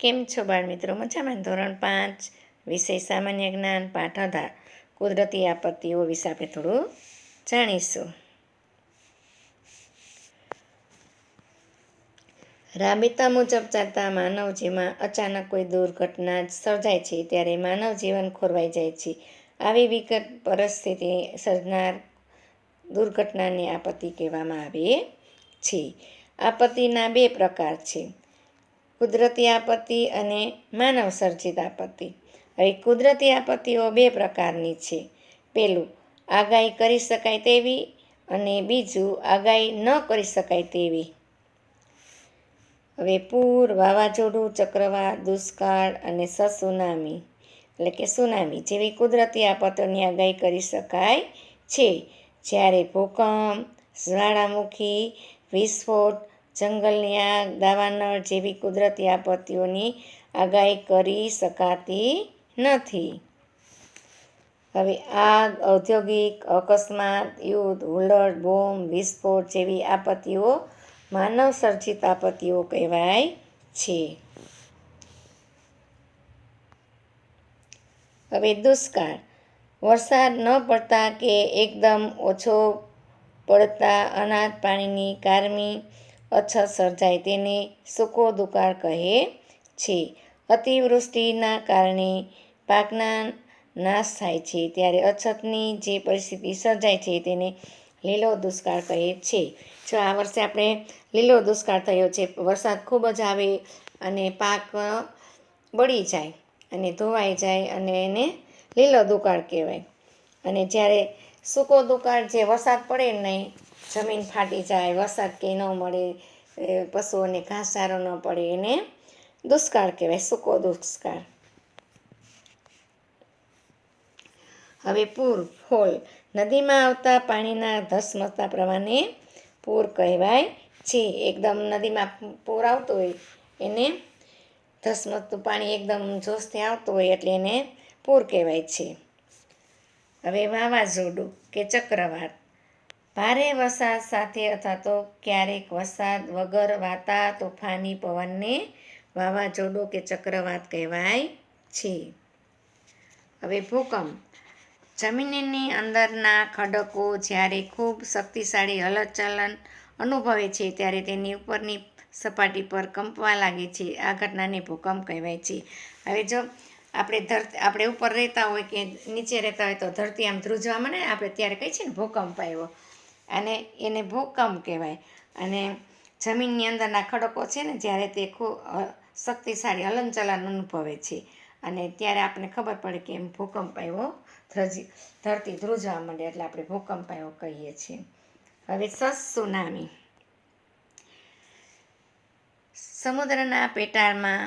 કેમ છો બાળ મિત્રો મજામાં ધોરણ પાંચ, વિષય સામાન્ય જ્ઞાન પાઠ આધાર કુદરતી આપત્તિઓ વિશે આપણે થોડું જાણીશું. રાબેતા મુજબ ચાલતા માનવ જીવનમાં અચાનક કોઈ દુર્ઘટના સર્જાય છે, ત્યારે માનવ જીવન ખોરવાઈ જાય છે. આવી વિકટ પરિસ્થિતિ સર્જનાર દુર્ઘટનાની આપત્તિ કહેવામાં આવે છે. આપત્તિના બે પ્રકાર છે. કુદરતી આપત્તિ અને માનવ સર્જિત આપત્તિ. હવે કુદરતી આપત્તિઓ બે પ્રકારની છે. પહેલું આગાહી કરી શકાય તેવી અને બીજું, આગાહી ન કરી શકાય તેવી. હવે પૂર, વાવાઝોડું, ચક્રવાત, દુષ્કાળ અને સસુનામી. એટલે કે સુનામી જેવી કુદરતી આપત્તિઓની આગાહી કરી શકાય છે. જ્યારે ભૂકંપ, જ્વાળામુખી, વિસ્ફોટ જંગલની આગ, દાવાનળ જેવી કુદરતી આપત્તિઓની આગાહી કરી શકાતી નથી. હવે આગ, ઔદ્યોગિક અકસ્માત, યુદ્ધ હુલ્લડ બોમ્બ, વિસ્ફોટ જેવી આપત્તિઓ માનવ સર્જિત આપત્તિઓ કહેવાય છે. હવે દુષ્કાળ. વરસાદ ન પડતા કે એકદમ ઓછો પડતા અનાજ પાણીની કારમી અછત સર્જાય તેને સૂકો દુકાળ કહે છે. અતિવૃષ્ટિના કારણે પાકના નાશ થાય છે ત્યારે અછતની જે પરિસ્થિતિ સર્જાય છે તેને લીલો દુષ્કાળ કહે છે. જો આ વર્ષે આપણે લીલો દુષ્કાળ થયો છે, વરસાદ ખૂબ જ આવે અને પાક બળી જાય અને ધોવાઈ જાય અને એને લીલો દુકાળ કહેવાય. અને જ્યારે સૂકો દુકાળ જે વરસાદ પડે નહીં જમીન ફાટી જાય, વરસાદ કે ન મળે પશુઓને ઘાસચારો ન પડે, એને દુષ્કાળ કહેવાય, સૂકો દુષ્કાળ. હવે પૂર, ફોલ. નદીમાં આવતા પાણીના ધસમસતા પ્રવાહને પૂર કહેવાય છે. એકદમ નદીમાં પૂર આવતો હોય, એને ધસમસતું પાણી એકદમ જોશથી આવતું હોય એટલે એને પૂર કહેવાય છે. હવે વાવાઝોડું કે ચક્રવાત. ભારે વરસાદ સાથે અથવા તો ક્યારેક વરસાદ વગર વાતા તોફાની પવનને વાવાઝોડો કે ચક્રવાત કહેવાય છે. હવે ભૂકંપ. જમીનની અંદરના ખડકો જ્યારે ખૂબ શક્તિશાળી હલનચલન અનુભવે છે ત્યારે તેની ઉપરની સપાટી પર કંપવા લાગે છે. આ ઘટનાને ભૂકંપ કહેવાય છે. હવે જો આપણે ધરતી, આપણે ઉપર રહેતા હોય કે નીચે રહેતા હોય તો ધરતી આમ ધ્રુજવા મને આપણે ત્યારે કહીએ છીએ ને ભૂકંપ આવ્યો. અને એને ભૂકંપ કહેવાય. અને જમીનની અંદરના ખડકો છે ને, જ્યારે તે ખૂબ શક્તિશાળી હલનચલન અનુભવે છે. અને ત્યારે આપણને ખબર પડે કે એમ ભૂકંપ આવ્યો, ધ્રજી, ધરતી ધ્રુજવા માંડે એટલે આપણે ભૂકંપ આવ્યો કહીએ છીએ. હવે સસ સુનામી સમુદ્રના પેટાળમાં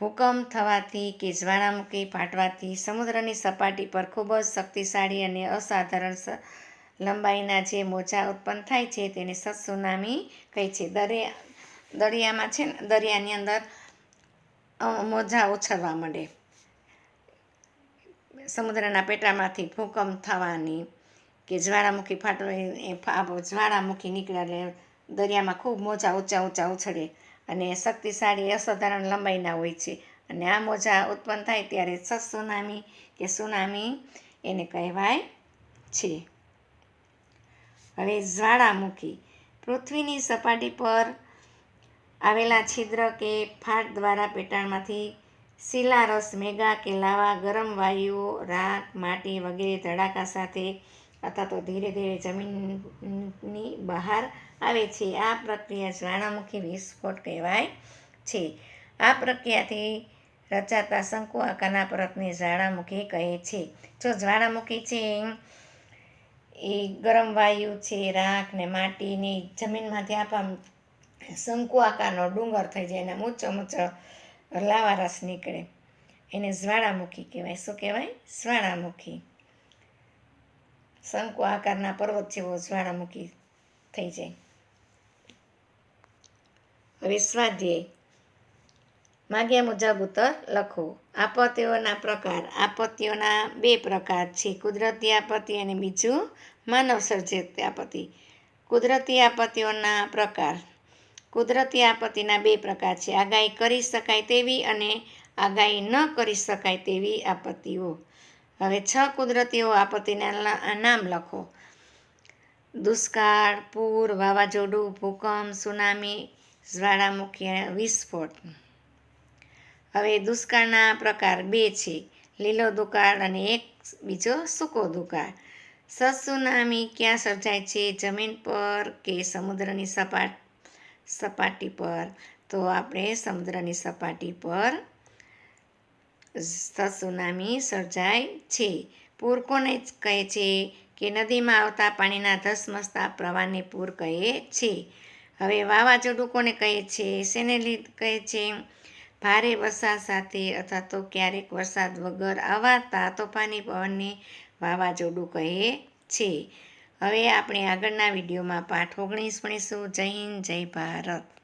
ભૂકંપ થવાથી કે જ્વાળામુખી ફાટવાથી સમુદ્રની સપાટી પર ખૂબ જ શક્તિશાળી અને અસાધારણ લંબાઈના જે મોજા ઉત્પન્ન થાય છે તેને સત્સુનામી કહે છે. દરિયા દરિયામાં છે ને, દરિયાની અંદર મોજા ઉછળવા માંડે. સમુદ્રના પેટામાંથી ભૂકંપ થવાની કે જ્વાળામુખી ફાટવા જ્વાળામુખી નીકળે દરિયામાં ખૂબ મોજા ઊંચા ઊંચા ઉછળે અને શક્તિશાળી, અસાધારણ લંબાઈના હોય છે. અને આ મોજા ઉત્પન્ન થાય ત્યારે સત્સુનામી કે સુનામી એને કહેવાય છે. હવે જ્વાળામુખી પૃથ્વીની સપાટી પર આવેલા છિદ્ર કે ફાટ દ્વારા પેટાળમાંથી શિલારસ, મેગા કે લાવા, ગરમ વાયુઓ, રાખ, માટી વગેરે ધડાકા સાથે અથવા તો ધીરે ધીરે જમીનની બહાર આવે છે. આ પ્રક્રિયા જ્વાળામુખી વિસ્ફોટ કહેવાય છે. આ પ્રક્રિયાથી રચાતા શંકુ આકારના પરતને જ્વાળામુખી કહે છે. જો જ્વાળામુખી છે એ ગરમ વાયુ છે, રાખ ને માટીની જમીનમાંથી આપા શંકુ આકારનો ડુંગર થઈ જાય એના ઊંચો ઊંચો લાવા રસ નીકળે. એને જ્વાળામુખી કહેવાય. શું કહેવાય? જ્વાળામુખી. શંકુ આકારના પર્વત જેવો જ્વાળામુખી થઈ જાય. હવે સ્વાધ્યાય. માગ્યા મુજબ ઉત્તર લખો. આપત્તિઓના પ્રકાર. આપત્તિઓના બે પ્રકાર છે. કુદરતી આપત્તિ અને બીજું માનવ સર્જિત આપત્તિ. કુદરતી આપત્તિઓના પ્રકાર. કુદરતી આપત્તિના બે પ્રકાર છે. આગાહી કરી શકાય તેવી અને આગાહી ન કરી શકાય તેવી આપત્તિઓ. હવે છ કુદરતીઓ આપત્તિના નામ લખો. દુષ્કાળ, પૂર, વાવાઝોડું, ભૂકંપ, સુનામી, જ્વાળામુખી વિસ્ફોટ. હવે દુષ્કાળના પ્રકાર બે છે. લીલો દુકાળ અને એક બીજો સૂકો દુકાળ. સત્સુનામી ક્યાં સર્જાય છે? જમીન પર કે સમુદ્રની સપાટ, સપાટી પર? તો આપણે સમુદ્રની સપાટી પર સત્સુનામી સર્જાય છે. પૂર કોને કહે છે? કે નદીમાં આવતા પાણીના ધસમસતા પ્રવાહને પૂર કહે છે. હવે વાવાઝોડું કોને કહે છે? શેને લીધે કહે છે. ભારે વરસાદ સાથે અથવા તો ક્યારેક વરસાદ વગર આવતા તોફાની પવનને વાવાઝોડું કહે છે. હવે આપણે આગળના વિડીયોમાં પાઠ ઓગણીસ ભણીશું. જય હિન્દ, જય ભારત.